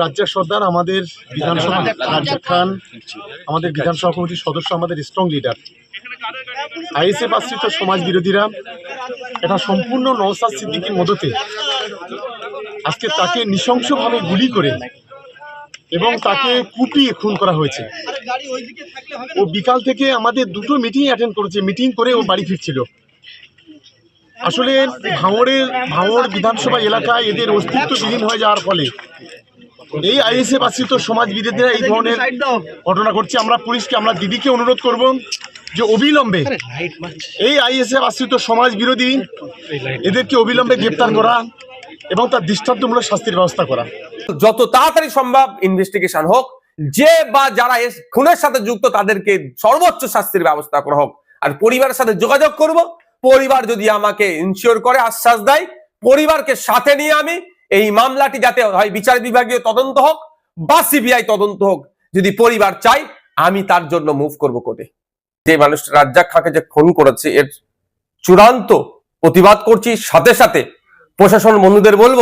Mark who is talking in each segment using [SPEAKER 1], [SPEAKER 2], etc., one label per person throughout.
[SPEAKER 1] রাজ্জাক সর্দার আমাদের বিধানসভা রাজ্জাক খান আমাদের বিধানসভা কমিটির সদস্য আমাদের স্ট্রং লিডার আইএসএফ আশ্রিত সমাজ বিরোধীরা এটা সম্পূর্ণ নওসাদ সিদ্দিকির মদতে আজকে তাকে নৃশংসভাবে গুলি করে এবং তাকে কুপিয়ে খুন করা হয়েছে। ও বিকাল থেকে আমাদের দুটো মিটিং অ্যাটেন্ড করেছে মিটিং করে ও বাড়ি ফিরছিল। আসলে ভাঙড়ের ভাঙড় বিধানসভা এলাকায় এদের অস্তিত্ব বিলীন হয়ে যাওয়ার ফলে এই আইএসএফ আশ্রিত সমাজ বিরোধীরা এই ধরনের ঘটনা ঘটছে। আমরা পুলিশকে আমরা দিদিকে অনুরোধ করব যে অবিলম্বে এই আইএসএফ আশ্রিত সমাজ বিরোধী এদেরকে অবিলম্বে গ্রেপ্তার করা এবং তার দৃষ্টান্তমূলক শাস্তির ব্যবস্থা করা।
[SPEAKER 2] যত তাড়াতাড়ি সম্ভব ইনভেস্টিগেশন হোক যে বা যারা এস খুনের সাথে যুক্ত তাদেরকে সর্বোচ্চ শাস্তির ব্যবস্থা করা হোক। আর পরিবারের সাথে যোগাযোগ করব। পরিবার যদি আমাকে ইনশিওর করে আশ্বাস দেয় পরিবারকে সাথে নিয়ে আমি এই মামলাটি যাতে হয় বিচার বিভাগীয় তদন্ত হোক বা সিবিআই তদন্ত হোক, যদি পরিবার চাই আমি তার জন্য মুভ করব কোর্টে। যে মানুষটা রাজ্জাক খাঁকে যে খুন করেছে, এর চূড়ান্ত প্রতিবাদ করছি। সাথে সাথে প্রশাসন বন্ধুদের বলব,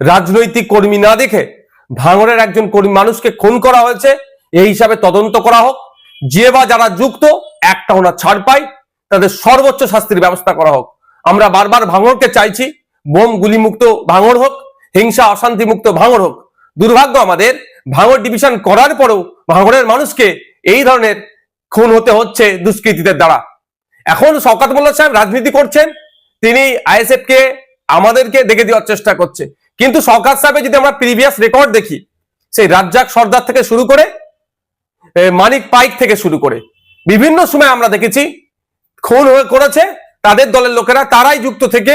[SPEAKER 2] রাজনৈতিক কর্মী না দেখে ভাঙড়ের একজন কর্মী মানুষকে খুন করা হয়েছে, এই হিসাবে তদন্ত করা হোক। যে বা যারা যুক্ত, একটা ওনা ছাড় পায়, তাদের সর্বোচ্চ শাস্তির ব্যবস্থা করা হোক। আমরা বারবার ভাঙড়কে চাইছি বোম গুলিমুক্ত ভাঙড় হোক, হিংসা অশান্তি মুক্ত ভাঙড় হোক, দুর্ভাগ্য আমাদের ভাঙড় ডিভিশন করার পরেও ভাঙড়ের মানুষকে এই ধরনের খুন হতে হচ্ছে দুষ্কৃতীদের দ্বারা। এখন শওকাত মোল্লা সাহেব রাজনীতি করছেন, তিনি আইএসএফ কে আমাদেরকে দেখে দেওয়ার চেষ্টা করছে। কিন্তু শওকাত সাহেবের যদি আমরা প্রিভিয়াস রেকর্ড দেখি, সেই রাজ্জাক সর্দার থেকে শুরু করে মানিক পাইক থেকে শুরু করে, বিভিন্ন সময় আমরা দেখেছি, খুন করেছে, তাদের দলের লোকেরা, তারাই যুক্ত থেকে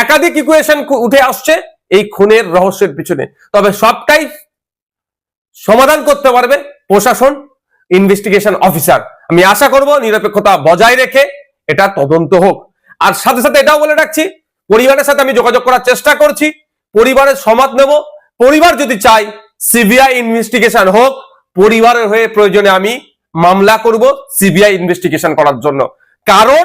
[SPEAKER 2] একাধিক ইকুয়েশন উঠে আসছে এই খুনের রহস্যের পিছনে। তবে সবটাই সমাধান করতে পারবে প্রশাসন ইনভেস্টিগেশন অফিসার আমি আশা করব নিরপেক্ষতা বজায় রেখে এটা তদন্ত হোক। আর সাথে সাথে এটাও বলে রাখছি, পরিবারের সাথে আমি যোগাযোগ করার চেষ্টা করছি, পরিবারের সমাদ নেব। পরিবার যদি চাই সিবিআই ইনভেস্টিগেশন হোক, পরিবারের হয়ে প্রয়োজনে আমি মামলা করব সিবিআই ইনভেস্টিগেশন করার জন্য। কারণ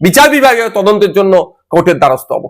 [SPEAKER 2] বিচার বিভাগের তদন্তের জন্য কোর্টের দ্বারস্থ হব।